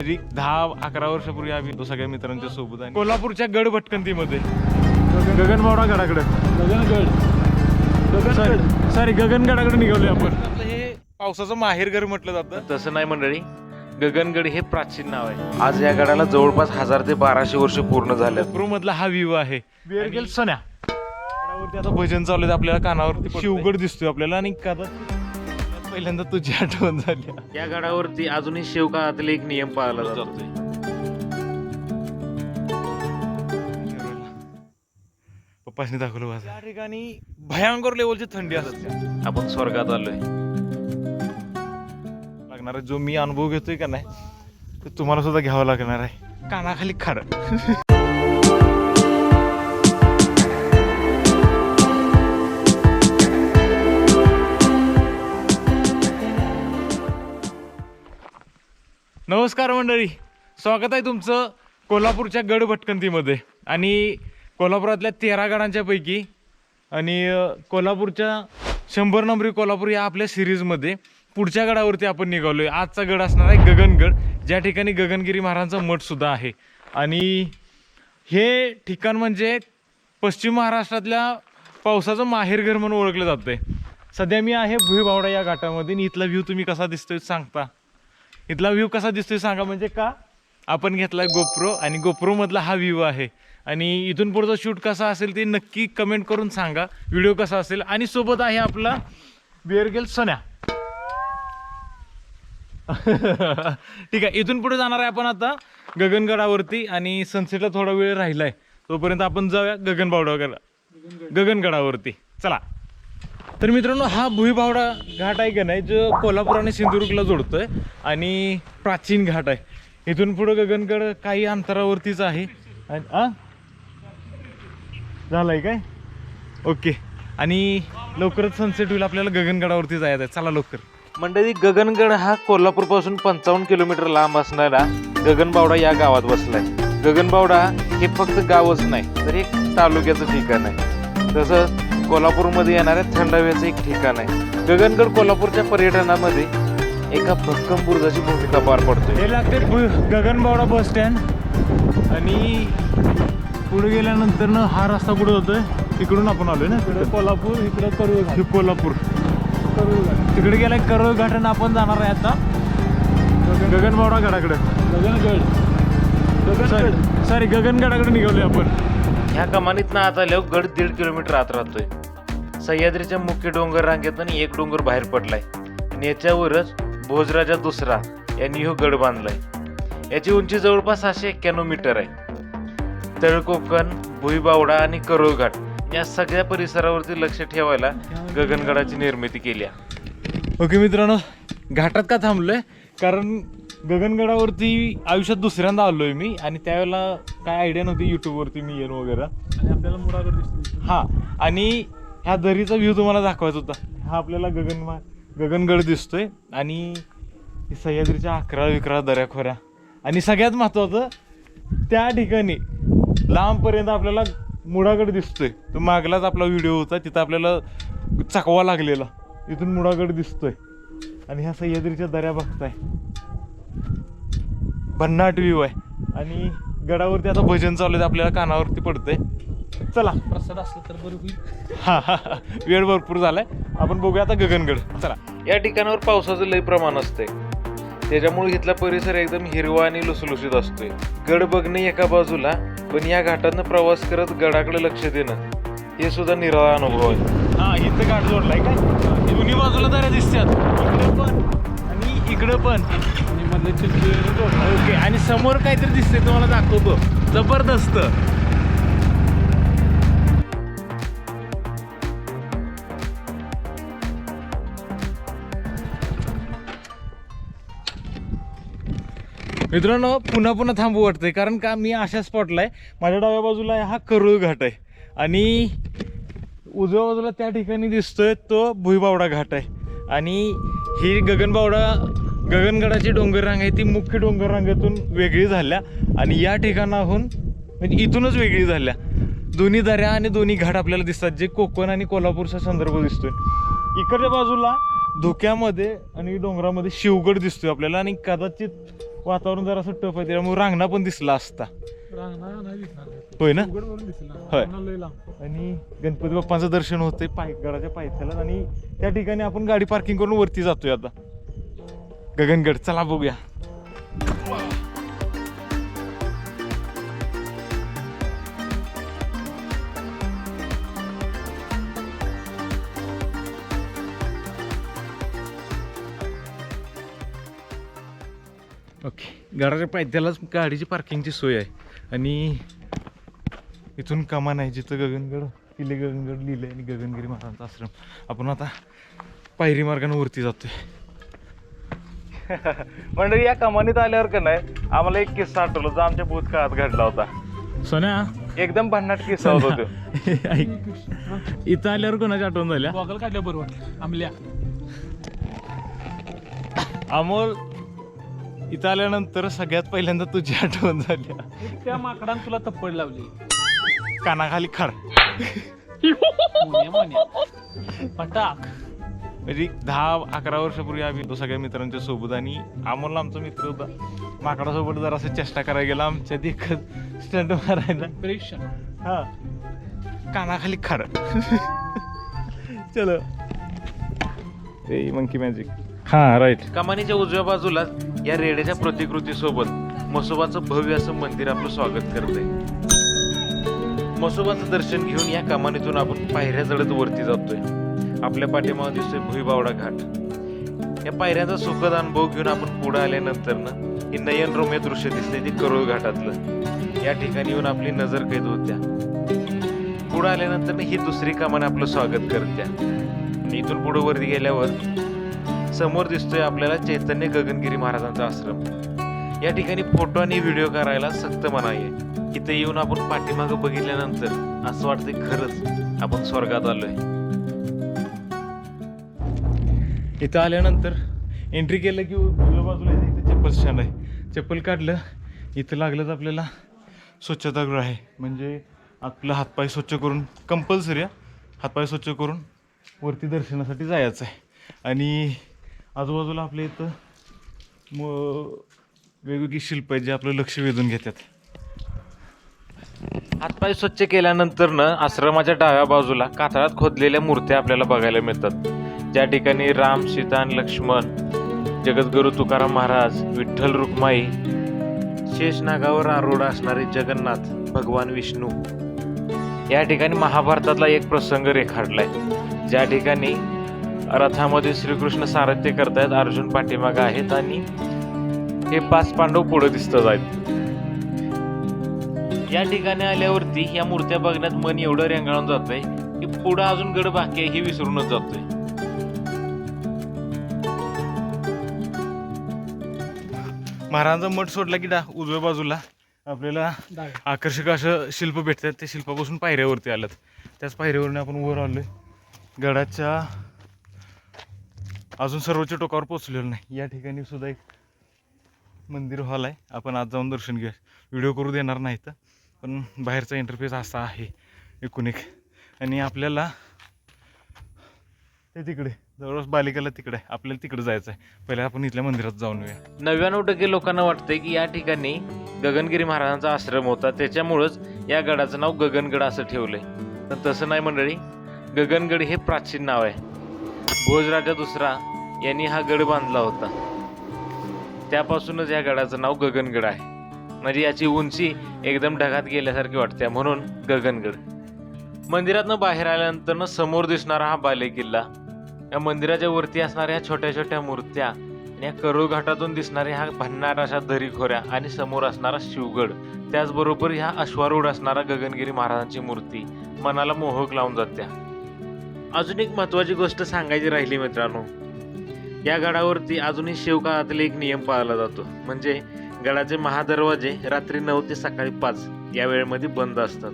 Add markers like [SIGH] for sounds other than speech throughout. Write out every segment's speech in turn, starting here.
तरी दहा अकरा वर्षापूर्वी आम्ही तो सगळ्या मित्रांच्या सोबत आणि कोल्हापूरच्या गड भटकंतीमध्ये. गगनबावडा गडाकडे. गगनगड. सॉरी गगनगडाकडे निघालोय आपण. आपलं हे पावसाचं माहेरघर म्हटलं जातं. तसं नाही मंडळी गगनगड हे प्राचीन नाव आहे. आज या गडाला जवळपास हजार ते बाराशे वर्ष पूर्ण झाले प्रो मधला हा व्ह्यू आहे. बिअरगेल गडावरती आता भजन चालू आहे आपल्याला कानावरती शिवगड दिसतोय आपल्याला आणि कदाचित पहिल्यांदा तुझी आठवण झाली. या गडावरती अजूनही शिवकाळातील एक नियम पाळला जातो. पप्पाशनी दाखवलं या ठिकाणी भयंकर लेवलची थंडी असते. आपण स्वर्गात आलोय. लागणार जो मी अनुभव घेतोय का नाही ते तुम्हाला सुद्धा घ्यावं लागणार आहे. कानाखाली खाड नमस्कार मंडळी. स्वागत आहे तुमचं कोल्हापूरच्या गड भटकंतीमध्ये आणि कोल्हापुरातल्या तेरा गडांच्यापैकी आणि कोल्हापूरच्या शंभर नंबरी कोल्हापूर या आपल्या सिरीजमध्ये पुढच्या गडावरती आपण निघालो आहे आजचा गड असणार आहे गगनगड. ज्या ठिकाणी गगनगिरी महाराजांचा मठसुद्धा आहे. आणि हे ठिकाण म्हणजे पश्चिम महाराष्ट्रातल्या पावसाचं माहेरघर म्हणून ओळखलं जातं आहे सध्या मी आहे भुईबावडा या घाटामध्ये आणि इथला व्ह्यू तुम्ही कसा दिसतोय सांगता. इथला व्ह्यू कसा दिसतोय सांगा म्हणजे का? आपण घेतलाय गोप्रो आणि गोप्रो मधला हा व्ह्यू आहे. आणि इथून पुढचा शूट कसा असेल ते नक्की कमेंट करून सांगा. व्हिडिओ कसा असेल? आणि सोबत आहे आपला बिअरगेल सन्या. [LAUGHS] ठीक आहे इथून पुढे जाणार आहे आपण आता गगनगडावरती आणि सनसेटला थोडा वेळ राहिलाय. तोपर्यंत आपण जाऊया गगनबावडा गगनगडावरती. चला. तर मित्रांनो हा भुईबावडा घाट आहे का नाही जो कोल्हापूर आणि सिंधुदुर्गला जोडतोय आणि प्राचीन घाट आहे. इथून पुढं गगनगड काही अंतरावरतीच आहे. आणि झालंय काय? ओके. आणि लवकरच सनसेट होईल आपल्याला गगनगडावरती जायचं आहे. चला लवकर. मंडळी गगनगड हा कोल्हापूरपासून पंचावन्न किलोमीटर लांब असणारा गगनबावडा या गावात बसलाय गगनबावडा हे फक्त गावच नाही तर एक तालुक्याचं ठिकाण आहे. तसंच कोल्हापूरमध्ये येणाऱ्या थंड हवेचं एक ठिकाण आहे. गगनगड कोल्हापूरच्या पर्यटनामध्ये एका भक्कम बुरुजाची भूमिका पार पडतोय. हे लागते गगनबावडा बस स्टँड. आणि पुढे गेल्यानंतर ना हा रस्ता पुढे होतोय तिकडून आपण आलोय ना इकडे कोल्हापूर इकडे करूळ कोल्हापूर. तिकडे गेलाय करोळ घाट आणि आपण जाणार आहे आता. गगनबावडा गडाकडे. गगनगड. सॉरी गगनगडाकडे निघालोय आपण. ह्या कमानीतनं आत आल्यावर गड दीड किलोमीटर आत राहतोय. सह्याद्रीच्या मुख्य डोंगर रांगेतून एक डोंगर बाहेर पडलाय. आणि याच्यावरच भोजराजा दुसरा यांनी हो गड बांधलाय. याची उंची जवळपास सहाशे एक्क्याण्णव मीटर आहे. तळकोकण भुईबावडा आणि करोळघाट या सगळ्या परिसरावरती लक्ष ठेवायला गगनगडाची निर्मिती केली आहे. ओके मित्रांनो घाटात का थांबलोय? कारण गगनगडावरती आयुष्यात दुसऱ्यांदा आलोय मी आणि त्यावेळेला काय आयडिया नव्हती युट्यूबवरती मी येईन वगैरे. आणि आपल्याला मुरागड दिसतो हा आणि ह्या दरीचा व्ह्यू तुम्हाला दाखवायचा होता. हा आपल्याला गगनमा गगनगड दिसतोय आणि सह्याद्रीच्या अकरा विकरा दऱ्याखोऱ्या. आणि सगळ्यात महत्वाचं त्या ठिकाणी लांबपर्यंत आपल्याला मुडागड दिसतोय. तो मागलाच आपला व्हिडिओ होता तिथं आपल्याला चकवा लागलेला. इथून मुडागड दिसतोय. आणि ह्या सह्याद्रीच्या दऱ्या बघताय. भन्नाट व्ह्यू आहे. आणि गडावरती आता भजन चालू आहे आपल्याला कानावरती पडतंय. चला. प्रसाद असलं तर बरं होईल. हा हा हा. वेळ भरपूर झालाय. आपण बघूया आता गगनगड. चला. या ठिकाणावर पावसाचं लय प्रमाण असतंय. त्याच्यामुळे इथला परिसर एकदम हिरवा आणि लुसलुसीत असतोय. गड बघणे एका बाजूला पण या घाटातनं प्रवास करत गडाकडे लक्ष देणं हे सुद्धा निराळा अनुभव आहे. हा इथं घाट जोडलाय काय? दोन्ही बाजूला दऱ्या दिसतात. इकडे पण आणि इकडं पण. आणि मधले ओके आणि समोर काहीतरी दिसतंय तुम्हाला दाखवतो. जबरदस्त. मित्रांनो पुन्हा पुन्हा थांबू वाटतंय कारण का मी अशा स्पॉटला आहे माझ्या डाव्या बाजूला आहे हा करुळ घाट आहे. आणि उजव्या बाजूला त्या ठिकाणी दिसतोय तो भुईबावडा घाट आहे. आणि ही गगनबावडा गगनगडाची डोंगररांग आहे ती मुख्य डोंगररांगेतून वेगळी झाल्या. आणि या ठिकाणाहून म्हणजे इथूनच वेगळी झाल्या. दोन्ही दऱ्या आणि दोन्ही घाट आपल्याला दिसतात जे कोकण आणि कोल्हापूरचा संदर्भ दिसतोय. इकडच्या बाजूला धुक्यामध्ये आणि डोंगरामध्ये शिवगड दिसतोय आपल्याला. आणि कदाचित वातावरण जरासं टफ आहे त्यामुळे रांगणा पण दिसला असता नाही दिसणार. होय ना दिसेल. होय. रांगणार लय लांब. आणि गणपती बाप्पांचं दर्शन होतंय पाय गडाच्या पायथ्याला आणि त्या ठिकाणी आपण गाडी पार्किंग करून वरती जातोय आता गगनगड चला बघूया ओके. गडाच्या पायथ्यालाच गाडीची पार्किंगची सोय आहे. आणि इथून कमान आहे जिथं गगनगड किल्ले गगनगड लिहिलं आणि गगनगिरी महाराजांचा आश्रम. आपण आता पायरी मार्गाने वरती जातोय. [LAUGHS] मंडळी या कमानीत आल्यावर का नाही आम्हाला एक किस्सा आठवला जो आमच्या भूतकाळात घडला होता. सोन्या? एकदम भन्नाट किस्सा होता तो इथं आल्यावर कोणाची आठवण झाल्या गॉगल काढल्या बरोबर. आमल्या. अमोल इथं आल्यानंतर सगळ्यात पहिल्यांदा तुझी आठवण झाली. त्या माकडानं तुला तप्पड लावली. कानाखाली खाड. मोन्या मोन्या पटाक म्हणजे दहा अकरा वर्षापूर्वी आम्ही तो सगळ्या मित्रांच्या सोबत आणि अमोल आमचा मित्र होता. माकडासोबत जरा असं चेष्टा करायला गेला आमच्या देखत स्टंट मारायला. प्रेशन हा. कानाखाली खाड. चलो. ए मंकी मॅजिक हा राईट कमानीच्या उजव्या बाजूला या रेड्याच्या प्रतिकृती सोबत मसोबाचं भव्य असं मंदिर आपलं स्वागत करते मसोबाचं दर्शन घेऊन या कमानीतून आपण पायऱ्या चढत वरती जातोय. आपल्या पाठीमागे दिसतोय भुईबावडा घाट. या पायऱ्याचा सुखद अनुभव घेऊन आपण पुढे आल्यानंतर ना हे नयनरम्य दृश्य दिसते ते करोळ घाटातलं. या ठिकाणी येऊन आपली नजर कैद होत्या. पुढे आल्यानंतर ही दुसरी कमान आपलं स्वागत करत्या. इथून पुढे वरती गेल्यावर समोर दिसतोय आपल्याला चैतन्य गगनगिरी महाराजांचा आश्रम. या ठिकाणी फोटो आणि व्हिडिओ करायला सक्त मनाई आहे. इथे येऊन आपण पाठीमागं बघितल्यानंतर असं वाटतंय खरंच आपण स्वर्गात आलोय. इथं आल्यानंतर एंट्री केलं की उजव्या बाजूला इथे चप्पल स्टँड आहे. चप्पल काढलं इथं लागलंच आपल्याला स्वच्छतागृह आहे. म्हणजे आपलं हातपाय स्वच्छ करून कंपल्सरी हातपाय स्वच्छ करून वरती दर्शनासाठी जायचं आहे. आणि आजूबाजूला आपल्या इथं म वेगवेगळी शिल्प आहेत जे आपलं लक्ष वेधून घेतात. हातपाय स्वच्छ केल्यानंतर न आश्रमाच्या डाव्या बाजूला कातळात खोदलेल्या मूर्त्या आपल्याला बघायला मिळतात. ज्या ठिकाणी राम सीता आणि लक्ष्मण जगद्गुरु तुकाराम महाराज विठ्ठल रुक्माई शेषनागावर आरूढ असणारे जगन्नाथ भगवान विष्णू या ठिकाणी महाभारतातला एक प्रसंग रेखाटलाय. ज्या ठिकाणी रथामध्ये श्रीकृष्ण सारथ्य करतायत अर्जुन पाठीमागं आहेत आणि हे पाच पांडव पुढे दिसतात आहेत. या ठिकाणी आल्यावरती या मूर्त्या बघण्यात मन एवढं रेंगाळून जातंय की पुढं अजून गड बाकी आहे हे विसरूनच जातोय. महाराजांचा मठ सोडला की डा उजव्या बाजूला. आपल्याला आकर्षक असं शिल्प भेटतात त्या शिल्पापासून पायऱ्यावरती आलं त्याच पायऱ्यावरून आपण वर आलोय. गडाच्या अजून सर्वोच्च टोकावर पोचलेलो नाही. या ठिकाणी सुद्धा एक मंदिर हॉल आहे. आपण आज जाऊन दर्शन घेऊया. व्हिडिओ करू देणार नाही तर. पण बाहेरचा इंटरफेस असा आहे एकूण एक. आणि आपल्याला ते तिकडे जवळपास बालिकाला तिकडे आहे आपल्याला तिकडे जायचं आहे पहिले आपण इथल्या मंदिरात जाऊन येऊया. नव्याण्णव टक्के लोकांना वाटतंय की या ठिकाणी गगनगिरी महाराजांचा आश्रम होता. त्याच्यामुळंच या गडाचं नाव गगनगड असं ठेवलंय. तर तसं नाही मंडळी गगनगड हे प्राचीन नाव आहे. भोजराजा दुसरा यांनी हा गड बांधला होता. त्यापासूनच या गडाचं नाव गगनगड आहे. म्हणजे याची उंची एकदम ढगात गेल्यासारखी वाटते म्हणून गगनगड. मंदिरातनं बाहेर आल्यानंतर समोर दिसणारा हा बाले किल्ला या मंदिराच्या वरती असणाऱ्या ह्या छोट्या छोट्या मूर्त्या आणि या करोळ घाटातून दिसणाऱ्या ह्या भन्नाट अशा दरीखोऱ्या आणि समोर असणारा शिवगड. त्याचबरोबर ह्या अश्वारूढ असणारा गगनगिरी महाराजांची मूर्ती. मनाला मोहक लावून जात्या. अजून एक महत्वाची गोष्ट सांगायची राहिली मित्रांनो. या गडावरती अजूनही शिवकाळातील एक नियम पाळला जातो. म्हणजे गडाचे महादरवाजे रात्री नऊ ते सकाळी पाच या वेळेमध्ये बंद असतात.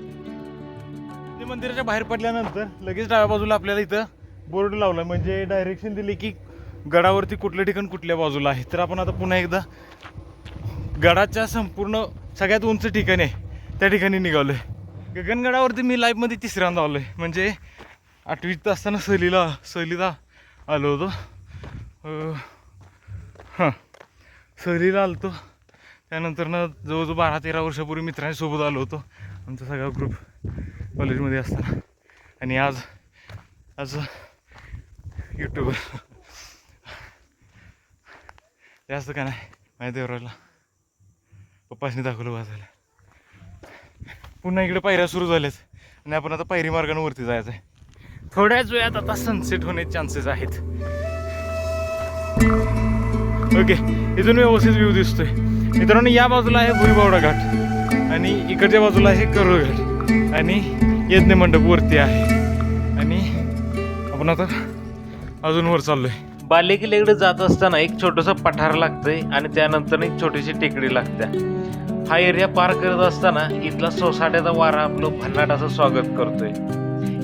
ते मंदिराच्या बाहेर पडल्यानंतर लगेच डाव्या बाजूला आपल्याला इथं बोर्ड लावला. म्हणजे डायरेक्शन दिली की गडावरती कुठलं ठिकाण कुठल्या बाजूला आहे. तर आपण आता पुन्हा एकदा गडाच्या संपूर्ण सगळ्यात उंच ठिकाणी आहे त्या ठिकाणी निघालो आहे गगनगडावरती मी लाईफमध्ये तिसऱ्यांदा आलो आहे म्हणजे आठवीत असताना सहलीला सहलीला आलो होतो. हां. सहलीला आलो होतो त्यानंतर ना जवळजवळ बारा तेरा वर्षापूर्वी मित्रांसोबत आलो होतो. आमचा सगळा ग्रुप कॉलेजमध्ये असताना. आणि आज आज यूट्यूबर जास्त काय नाही माहिती देवराला पप्पासनी दाखवलं वाजायला पुन्हा इकडे पायऱ्या सुरू झाल्यात. आणि आपण आता पायरी मार्गाने वरती जायचं आहे थोड्याच वेळात आता सनसेट होण्याचे चान्सेस आहेत. ओके इथून व्यवस्थित व्ह्यू दिसतोय. मित्रांनो या बाजूला आहे भुईबावडा घाट आणि इकडच्या बाजूला आहे करोळ घाट. आणि यज्ञ मंडप वरती आहे. आणि आपण आता अजून वर चाललोय. बालेकिल्याकडे जात असताना एक छोटंसं पठार लागतंय आणि त्यानंतर एक छोटीशी टेकडी लागते हा एरिया पार करत असताना इथला सोसाट्याचा वारा आपलं भन्नाटाचं स्वागत करतोय.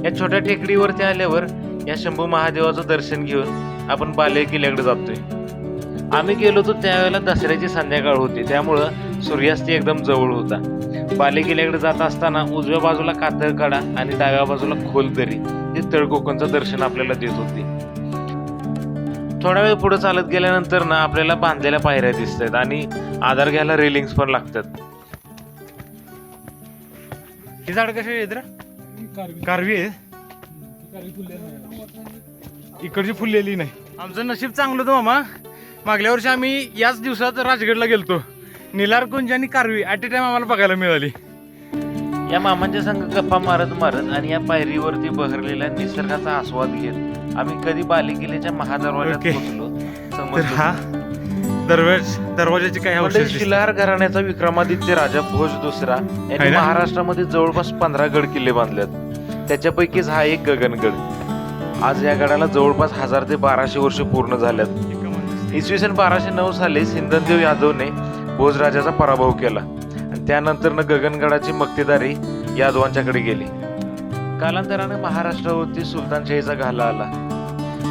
या छोट्या टेकडीवरती आल्यावर या शंभू महादेवाचं दर्शन घेऊन आपण बाले किल्ल्याकडे जातोय. आम्ही गेलो होतो त्यावेळेला दसऱ्याची संध्याकाळ होती त्यामुळं सूर्यास्त एकदम जवळ होता. बाले किल्ल्याकडे जात असताना उजव्या बाजूला कातळकडा आणि डाव्या बाजूला खोलदरी ही तळकोकणचं दर्शन आपल्याला देत होती. थोडा वेळ पुढे चालत गेल्यानंतर ना आपल्याला बांधलेल्या पायऱ्या दिसत आहेत आणि आधार घ्यायला रेलिंग्स पण लागतात. ही झाड कशी आहेत कारवी. आहे. इकडची फुललेली नाही आमचं नशीब चांगलं होतं मामा मागल्या वर्षी आम्ही याच दिवसात राजगडला गेलतो निलारकुंज आणि कारवी ॲट ए टाइम आम्हाला बघायला मिळाली या मामांच्या संग गप्पा मारत मारत आणि या पायरीवरती बहरलेल्या निसर्गाचा आस्वाद घेत आम्ही कधी बाले किल्ल्याच्या महादरवाज्यात ओके. पोहोचलो तर समजलो हा दरवाज दरवाजाची काय दिसतात. शिलाहार घराण्याचा विक्रमादित्य राजा भोज दुसरा यांनी ना? महाराष्ट्रामध्ये जवळपास पंधरा गड किल्ले बांधलेत त्याच्यापैकीच हा एक गगनगड. आज या गडाला जवळपास हजार ते बाराशे वर्ष पूर्ण झाल्यात. इसवी सन बाराशे नऊ साली सिंधनदेव यादवने भोजराजाचा पराभव केला. आणि त्यानंतर गगनगडाची मक्तेदारी यादवांच्याकडे गेली. कालांतराने महाराष्ट्रावरती सुलतानशाहीचा घाला आला.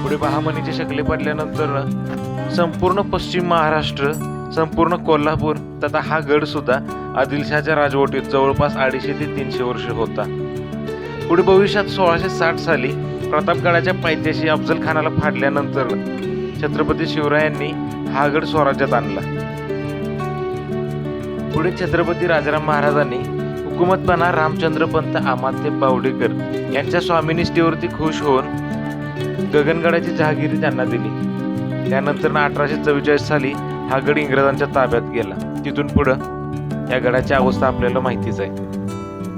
पुढे बहामनीचे शकले पडल्यानंतर संपूर्ण पश्चिम महाराष्ट्र संपूर्ण कोल्हापूर तथा हा गड सुद्धा आदिलशहाच्या राजवटीत जवळपास अडीचशे ते तीनशे वर्ष होता. पुढे भविष्यात सोळाशे साठ साली प्रतापगडाच्या पायथ्याशी अफजल खानाला फाडल्यानंतर छत्रपती शिवरायांनी हा गड स्वराज्यात आणला. पुढे छत्रपती राजाराम महाराजांनी हुकुमतपणा रामचंद्र पंत आमात्य बावडेकर यांच्या स्वामिनिष्ठेवरती खुश होऊन गगनगडाची जहागिरी त्यांना दिली. त्यानंतर अठराशे चव्वेचाळीस साली हा गड इंग्रजांच्या ताब्यात गेला. तिथून पुढं या गडाची अवस्था आपल्याला माहितीच आहे.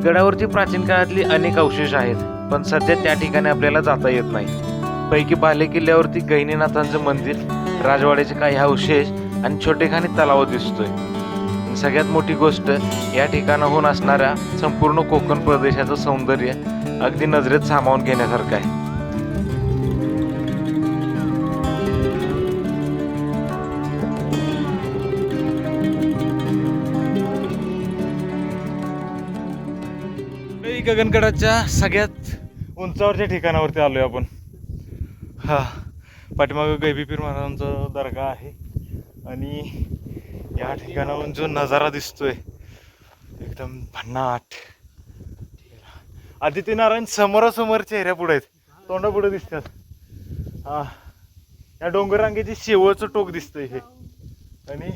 गडावरती प्राचीन काळातली अनेक अवशेष आहेत पण सध्या त्या ठिकाणी आपल्याला जाता येत नाही. पैकी बाले किल्ल्यावरती गहिनीनाथांचं मंदिर राजवाड्याचे काही अवशेष आणि छोटेखानी तलाव दिसतोय. सगळ्यात मोठी गोष्ट या ठिकाणाहून असणाऱ्या संपूर्ण कोकण प्रदेशाचं सौंदर्य अगदी नजरेत सामावून घेण्यासारखं आहे. गगनगडाच्या सगळ्यात उंचावरच्या ठिकाणावरती आलोय आपण. हा पाठीमागं गैबीपीर महाराजांचा दर्गा आहे. आणि या ठिकाणाहून जो नजारा दिसतोय एकदम भन्नाट. आदित्यनारायण समोरासमोर चेहऱ्या पुढे आहेत. तोंडा पुढे दिसतात. हा या डोंगर शेवळचं शेवटचं टोक दिसतंय हे. आणि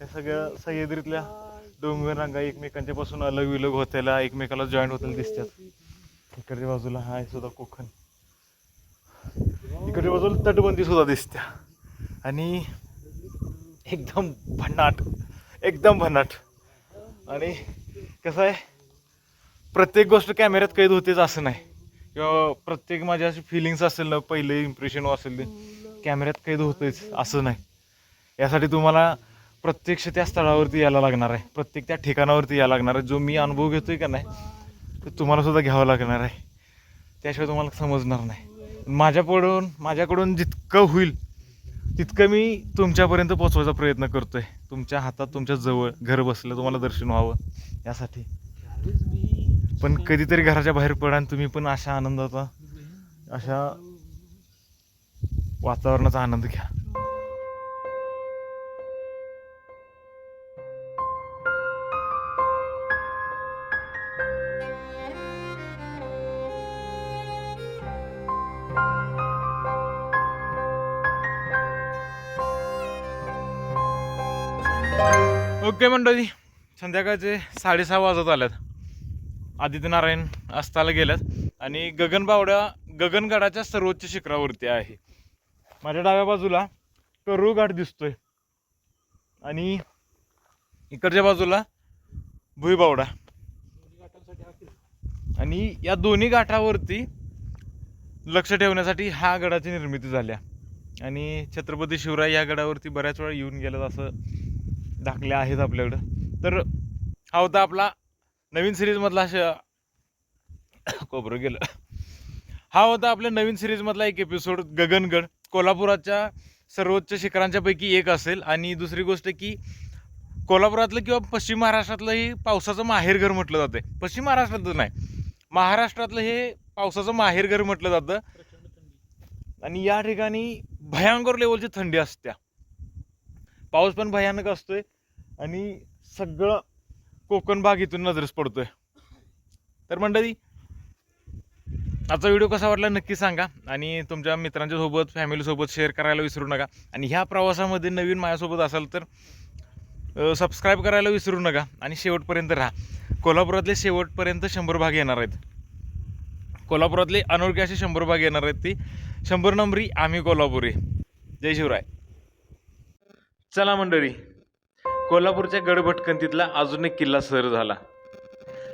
या सगळ्या सह्याद्रीतल्या डोंगर रांगा एकमेकांच्या पासून अलग विलग होत्याला एकमेकाला जॉईंट होताना दिसतात. इकडच्या बाजूला हा सुद्धा कोकण. इकडच्या बाजूला तटबंदी सुद्धा दिसत्या. आणि एकदम भन्नाट एकदम भन्नाट. आणि कसं आहे प्रत्येक गोष्ट कॅमेऱ्यात कैद होतेच असं नाही. किंवा प्रत्येक माझ्या अशी फिलिंग्स असेल ना पहिले इम्प्रेशन असेल ते कॅमेऱ्यात कैद होतेच असं नाही. यासाठी तुम्हाला प्रत्यक्ष त्या स्थळावरती यायला लागणार आहे. प्रत्येक त्या ठिकाणावरती यायला लागणार आहे. जो मी अनुभव घेतो आहे का नाही तो तुम्हाला सुद्धा घ्यावा लागणार आहे. त्याशिवाय तुम्हाला समजणार नाही. माझ्याकडून माझ्याकडून जितकं होईल तितकं मी तुमच्यापर्यंत पोचवायचा प्रयत्न करतो आहे तुमच्या हातात तुमच्या जवळ घर बसलं तुम्हाला दर्शन व्हावं यासाठी. पण कधीतरी घराच्या बाहेर पडा आणि तुम्ही पण अशा आनंदाचा अशा वातावरणाचा आनंद घ्या. ओके मंडळी संध्याकाळचे साडेसहा वाजत आल्यात आदित्यनारायण अस्ताला गेल्यात आणि गगनबावड्या गगनगडाच्या सर्वोच्च शिखरावरती आहे. माझ्या डाव्या बाजूला करूळ घाट दिसतोय आणि इकडच्या बाजूला भुईबावडा. आणि या दोन्ही घाटावरती लक्ष ठेवण्यासाठी हा गडाची निर्मिती झाल्या. आणि छत्रपती शिवराय या गडावरती बऱ्याच वेळा येऊन गेल्यात असं दाखले आहेत आपल्याकडं. तर हा होता आपला नवीन सिरीजमधला अशा कोबरं गेलं. हा होता आपल्या नवीन सिरीजमधला एक एपिसोड गगनगड कोल्हापुराच्या सर्वोच्च शिखरांच्यापैकी एक असेल. आणि दुसरी गोष्ट की कोल्हापुरातलं किंवा पश्चिम महाराष्ट्रातलं हे पावसाचं माहेरघर म्हटलं जातं पश्चिम महाराष्ट्रातलं नाही. महाराष्ट्रातलं हे पावसाचं माहेरघर म्हटलं जातं. आणि या ठिकाणी भयंकर लेवलची थंडी असत्या. पाऊस पण भयानक असतोय आणि सगळं कोकण भाग इथून नजरेस पडतोय. तर मंडळी आजचा व्हिडिओ कसा वाटला नक्की सांगा आणि तुमच्या मित्रांच्या सोबत फॅमिलीसोबत शेअर करायला विसरू नका. आणि ह्या प्रवासामध्ये नवीन माझ्यासोबत असाल तर सबस्क्राईब करायला विसरू नका आणि शेवटपर्यंत राहा. कोल्हापुरातले शेवटपर्यंत शंभर भाग येणार आहेत. कोल्हापुरातले अनोळखी असे शंभर भाग येणार आहेत ती. शंभर नंबरी आम्ही कोल्हापुरी. जय शिवराय. चला मंडळी कोल्हापूरच्या गडभटकंतीतला अजून एक किल्ला सर झाला.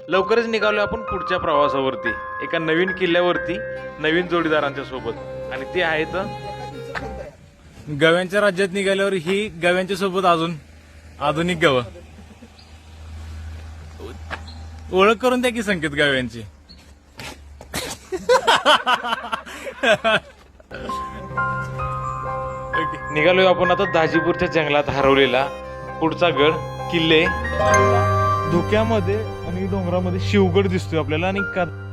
लवकरच निघालो आपण पुढच्या प्रवासावरती एका नवीन किल्ल्यावरती नवीन जोडीदारांच्या सोबत. आणि ते आहेत गव्यांच्या राज्यात निघाल्यावर ही गव्यांच्या सोबत अजून आधुनिक गव. ओळख करून द्या की संकेत गव्यांची. [LAUGHS] निघालोय आपण आता दाजीपूरच्या जंगलात हरवलेला पुढचा गड किल्ले. धुक्यामध्ये आणि डोंगरामध्ये शिवगड दिसतोय आपल्याला आणि का-